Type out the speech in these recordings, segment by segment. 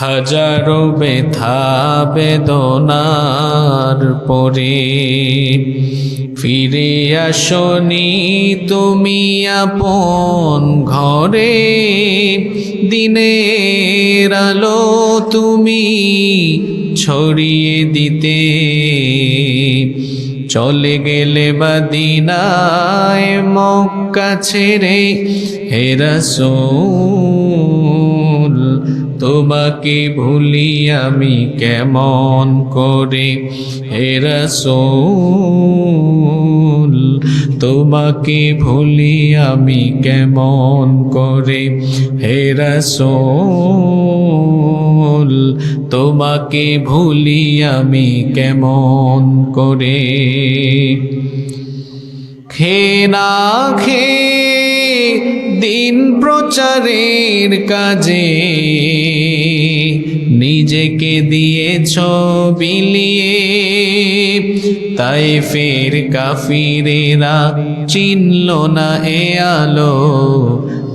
হাজারো ব্যথা বেদনার পরে। ফিরে আসনি তুমি আপন ঘরে। দিনের আলো তুমি ছড়িয়ে দিতে। চলে গেলে বাদিনায় মক্কা ছেড়ে হেরাসোল তোমাকে ভুলি আমি কেমন করে? হেরাসোল তোমাকে ভুলি আমি কেমন করে? হেরাসোল তোমাকে ভুলি আমি কেমন করে? খে না খে দিন প্রচারের কাজে। নিজেকে দিয়েছ বিলিয়ে। তাই ফের কাফিরেরা চিনল না এ আলো।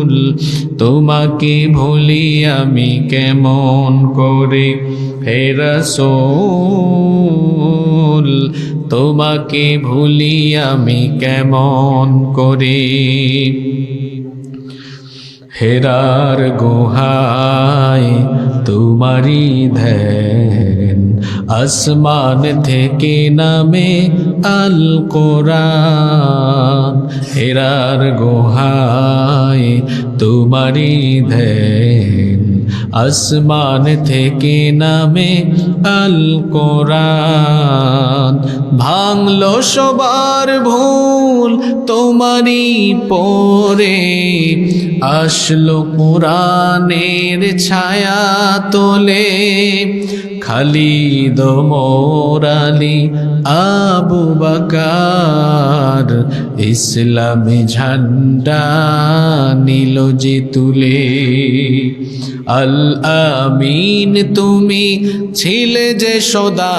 হেরাসোল তোমাকে ভুলি আমি কেমন করে? হেরাসোল তোমাকে ভুলি আমি কেমন করে? হেরার গুহায় তোমারি ধ্যান। আসমান থেকে নামে আল কোরআন হেরার গুহায় তোমারি ধ্যান। আসমান থেকে নামে আল কোরআন ভাঙলো সবার ভুল তোমারই পরে। আসলো কোরআনের ছায়া তোলে খালিদ মোরালি আবু বাকার ইসলামী ঝান্ডা নিল যে তুলে। আল আমিন, তুমি ছিলে যে সদা।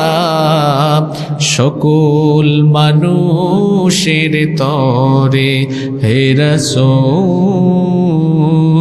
সকল মানুষের তরে হেরাসোল